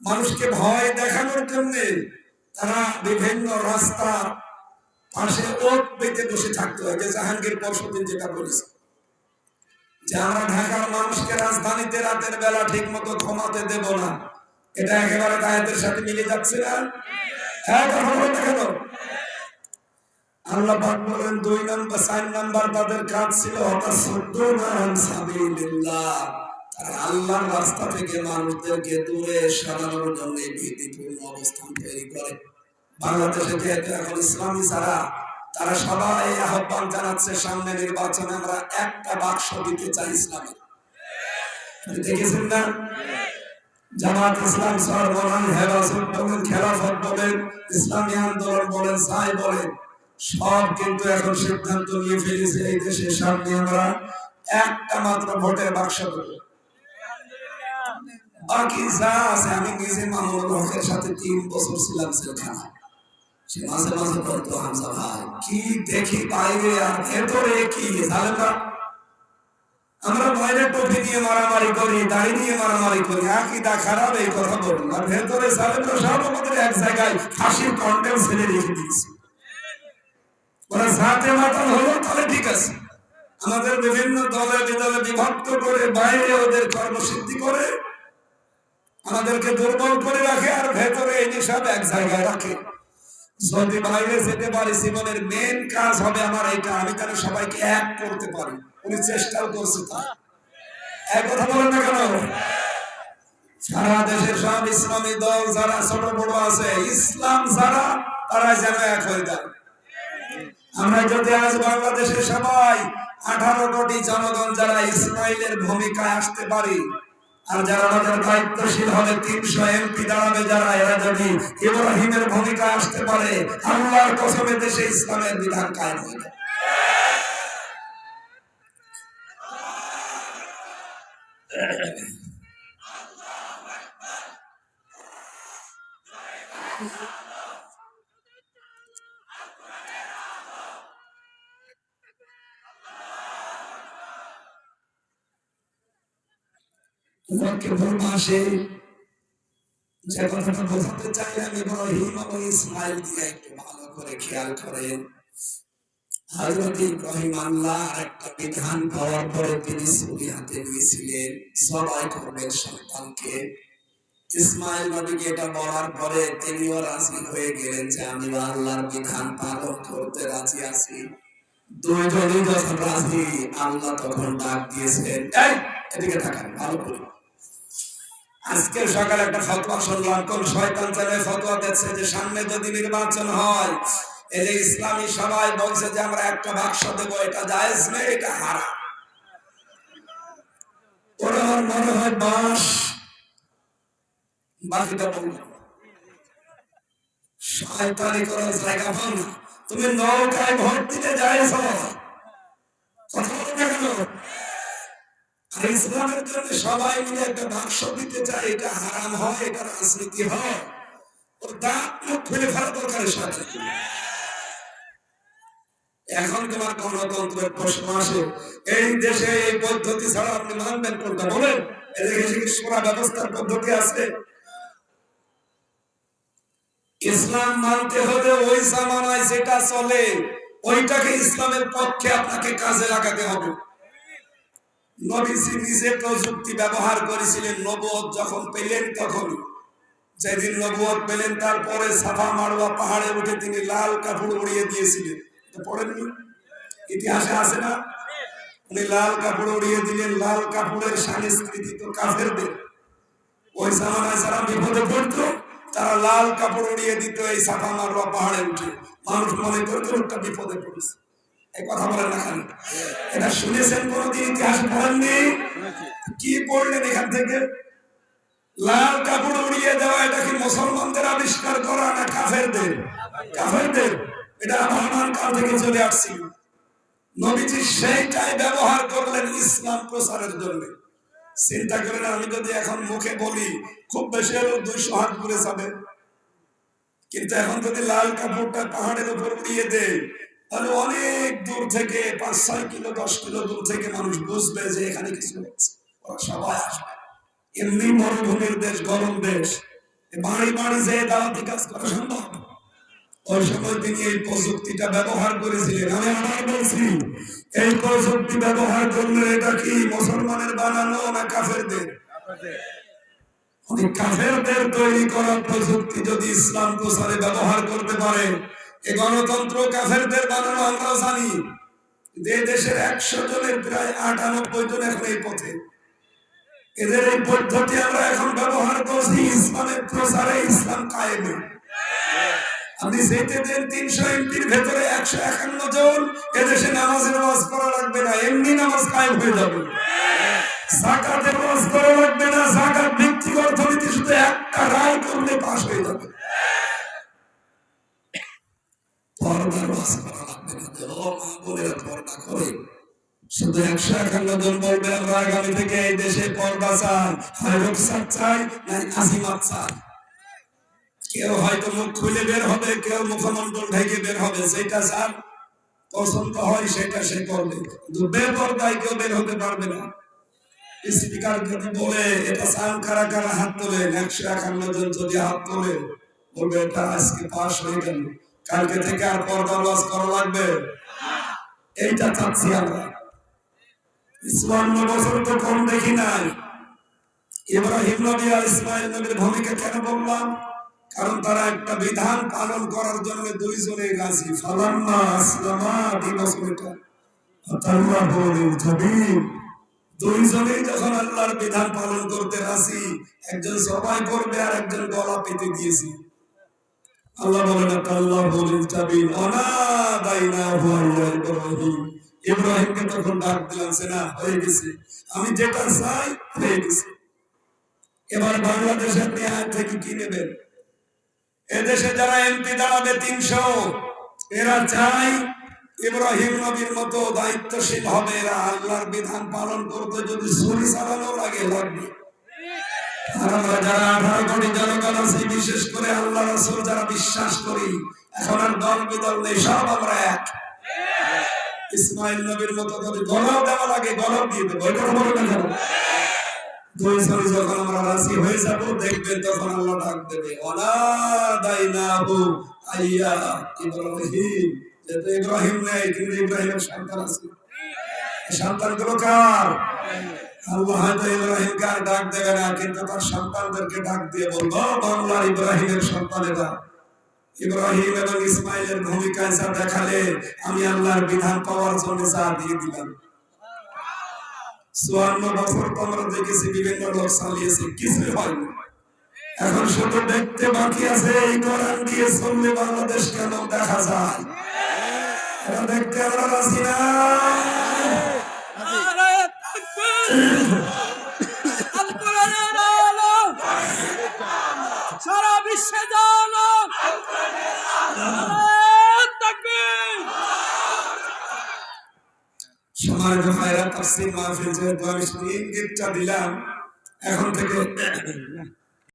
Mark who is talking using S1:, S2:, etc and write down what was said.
S1: মানুষকে ভয় দেখানোর জন্য তারা বিভিন্ন রাস্তা পাশে ওট পেতে বসে থাকতে। হয় যে জাহাঙ্গীর পরশুদিন যেটা বলেছে, যে আমরা ঢাকার মানুষকে রাজধানীতে রাতের বেলা ঠিক মতো ঘুমাতে দেব না। এটা একেবারে গায়েদের সাথে মিলে যাচ্ছে না? হ্যাঁ আল্লাহ বলেন, দুই নাম্বার, চার নাম্বার তাদের কাজ ছিল তারা আল্লাহর রাস্তা থেকে মানুষদেরকে দূরে সরানোর জন্য ভীতিপূর্ণ অবস্থান তৈরি করে। বাংলাদেশে যেহেতু এখন ইসলামী ছাড়া তারা সবাই আহ্বান জানাচ্ছে, সামনে নির্বাচনে আমরা একটা বাক্স দিতে চাই ইসলামে দেখেছেন না? জামাত ইসলাম সর বলেন হেফাজত বলেন খেলাফত বলেন ইসলামী আন্দোলন বলেন সাই বলেন, সব কিন্তু এখন সিদ্ধান্ত নিয়ে ফেলেছে এই দেশের সামনে আমরা একটা মাত্র ভোটের বাক্স দেবো। তিন বছর ছিলাম সে মাঝে মাঝে আর আমরা মারামারি করি মারামারি করি খারাপ, এই এক জায়গায় ছেড়ে রেখে দিয়েছে। ওরা হলো, তাহলে ঠিক আছে। আমাদের বিভিন্ন দলে বিদলে বিভক্ত করে বাইরে ওদের কর্মসিদ্ধি করে আমাদেরকে দুর্বল করে রাখে আর ভেতরে এই সব এক জায়গায় রাখে। যদি বাইরে যেতে পারি, জীবনের মেন কাজ হবে আমার এটা আমি তাহলে সবাইকে এক করতে পারি? উনি চেষ্টাও করছে তা। এক কথা বলেন না কেন? সারা দেশের সব ইসলামী দল, যারা ছোট বড় আছে, ইসলাম যারা তারা যেন এক হয়ে যায়। আমরা যদি আজ বাংলাদেশের সবাই আঠারো কোটি জনগণ যারা ইসমাইলের ভূমিকায় আসতে পারি আর যারা আমাদের দায়িত্বশীল হবে, তিনশো এমপি দাঁড়াবে যারা, এরা যদি ইব্রাহিমের ভূমিকা আসতে পারে, আল্লাহর কসমে দেশে ইসলামের বিধান কায়েম হয়ে তোমাকে যে কথাটা বোঝাতে চাই, আমি এবং ইসমাইল দিয়ে একটু ভালো করে খেয়াল করেন। হযরত ইব্রাহিম আল্লাহ একটা বিধান পাওয়ার পরে তিনি হাতে নিয়েছিলেন সবাই করবেন সন্তানকে। ইসমাইল নবীকে এটা বলার পরে তিনিও রাজি হয়ে গেলেন যে আমি আল্লাহর বিধান পালন করতে রাজি আছি। দুইজনই যখন রাজি, আল্লাহ তখন ডাক দিয়েছেন এদিকে থাকেন, ভালো করে। আজকে সকালে একটা ফতোয়া শুনলাম, কোন শয়তান ছেলে ফতোয়া দিচ্ছে যে সামনে যদি নির্বাচন হয়, এই যে ইসলামী সবাই বলছে যে আমরা একটা বাক্স দেবো, এটা জায়েজ নেই এটা হারাম। ওরা মনে হয় বাস বাকিটা বলব শয়তানি করার জায়গা না। তুমি নৌকায় ভোট দিতে যাইছ কথা বলো না কেন আর ইসলামের জন্য সবাই মিলে একটা বাক্স দিতে চায়, এটা হারাম হয়, এটা রাজনীতি হয়। ও দাঁত মুখ সাথে। এখন তোমার গণতন্ত্রের প্রশ্ন আসে, এই দেশে এই পদ্ধতি ছাড়া আপনি মানবেন কোনটা? বলেন ব্যবস্থার পদ্ধতি আছে? ইসলাম মানতে হলে ওই জামানায় যেটা চলে, ওইটাকে ইসলামের পক্ষে আপনাকে কাজে লাগাতে হবে। নবীজি নিজে প্রযুক্তি ব্যবহার করেছিলেন নবুয়ত যখন পেলেন তখন। যেদিন নবুয়ত পেলেন, তারপরে সাফা মারোয়া পাহাড়ে উঠে তিনি লাল কাপড় উড়িয়ে দিয়েছিলেন। পড়েননি? ইতিহাসে আছে না? উনি লাল কাপড় উড়িয়ে দিলেন, লাল কাপড়ের সংস্কৃতি তো কাফেরদের। ওই জামানায় যারা বিপদে পড়তো, তারা লাল কাপড় উড়িয়ে দিত এই সাফা মারোয়া পাহাড়ে উঠে। মানুষ মনে করতো লোকটা বিপদে পড়েছে। মুসলমানদের আবিষ্কার করা না কাফেরদের? কাফেরদের। এটা কাল থেকে চলে নবীজি সেইটাই ব্যবহার করলেন ইসলাম প্রচারের জন্য। চিন্তা করেন, আমি যদি এখন মুখে বলি, খুব বেশি হলেও দুইশো হাত ঘুরে যাবে। কিন্তু এখন যদি লাল কাপড়টা পাহাড়ের উপর উড়িয়ে দেয় তাহলে অনেক দূর থেকে, পাঁচ, ছয় কিলো, দশ কিলো দূর থেকে মানুষ বুঝবে যে এখানে কিছু ওরা সবাই আসবে। এমনি মরুভূমির দেশ, গরম দেশ। বাড়ি বাড়ি কাজ করা সম্ভব? ওই সময় তিনি এই প্রযুক্তিটা ব্যবহার করেছিলেন। আমি আবার বলছি, এই প্রযুক্তি ব্যবহার করলে এটা কি মুসলমানের বানানো না কাফেরদের? কাফেরদের তৈরি করা প্রযুক্তি যদি ইসলাম প্রসারে ব্যবহার করতে পারে এ গণতন্ত্র কাফেরদের বানানো আমরাও জানি যে দেশের একশো জনের প্রায় আটানব্বই জন এখন এই পথে। এদের এই পদ্ধতি আমরা এখন ব্যবহার করছি, ইসলামের প্রসারে ইসলাম কায়েমে। আপনি যেতে দেন তিনশো এমপির ভেতরে একশো একান্ন জন, এদেশে নামাজের নামাজ করা লাগবে না, এমনি নামাজ কায়েম হয়ে যাবে। জাকাতের ওয়াজ করা লাগবে না, জাকাত ভিত্তিক অর্থনীতি শুধু একটা রায় করলে পাশ হয়ে যাবে পর্দার ওয়াজ করা লাগবে না যে ও মা বোনেরা পর্দা করে একশো একান্ন পছন্দ হয় সেটা সে করবে কিন্তু কেউ বের হতে পারবে না স্পিকার যদি বলে এটা চান কারা কারা হাত তোলেন একশো একান্ন জন যদি হাত তোলে বলবে এটা আজকে পাশ হয়ে গেল কালকে থেকে আর পর্দা লস করা লাগবে। এইটা চাচ্ছি আমরা। বছর তো কম দেখি নাই। ইব্রাহিম নবী আর ইসমাইল নবীর ভূমিকা কেন বললাম? কারণ তারা একটা বিধান পালন করার জন্য দুইজনে রাজি। ফালাম্মা আসলামা দিবস এটা। দুইজনেই যখন আল্লাহর বিধান পালন করতে রাজি, একজন সবাই করবে আর একজন গলা পেতে দিয়েছি। দাঁড়াবে তিনশো, এরা চাই ইব্রাহিম নবীর মতো দায়িত্বশীল হবে। এরা আল্লাহর বিধান পালন করতে যদি ছুরি চালানো লাগে, লাগবে। যারা বিশেষ করে আল্লাহ রসুল যারা বিশ্বাস করি, এখন আর দল বিদল নেই, সব আমরা এক। ইসমাইল নবীর মতো যদি গলব দেওয়া লাগে গলব দিয়ে দেবো সন্তান সন্তানগুলো কার? আল্লাহর বিধান পাওয়ার জন্য যা দিয়ে দিলাম। চুয়ান্ন বছর তো আমরা দেখেছি, বিভিন্ন লোক চালিয়েছে কিছু হয়নি। এখন শুধু দেখতে বাকি আছে, এই কোরআন দিয়ে চললে বাংলাদেশ কেন দেখা যায়? দেখতে আমরা
S2: সারা বিশ্বে জানো!
S1: সময় ভাইরা তাফসীর মাহফিল যেহেতু আমি শুধু ইঙ্গিতটা দিলাম এখন থেকে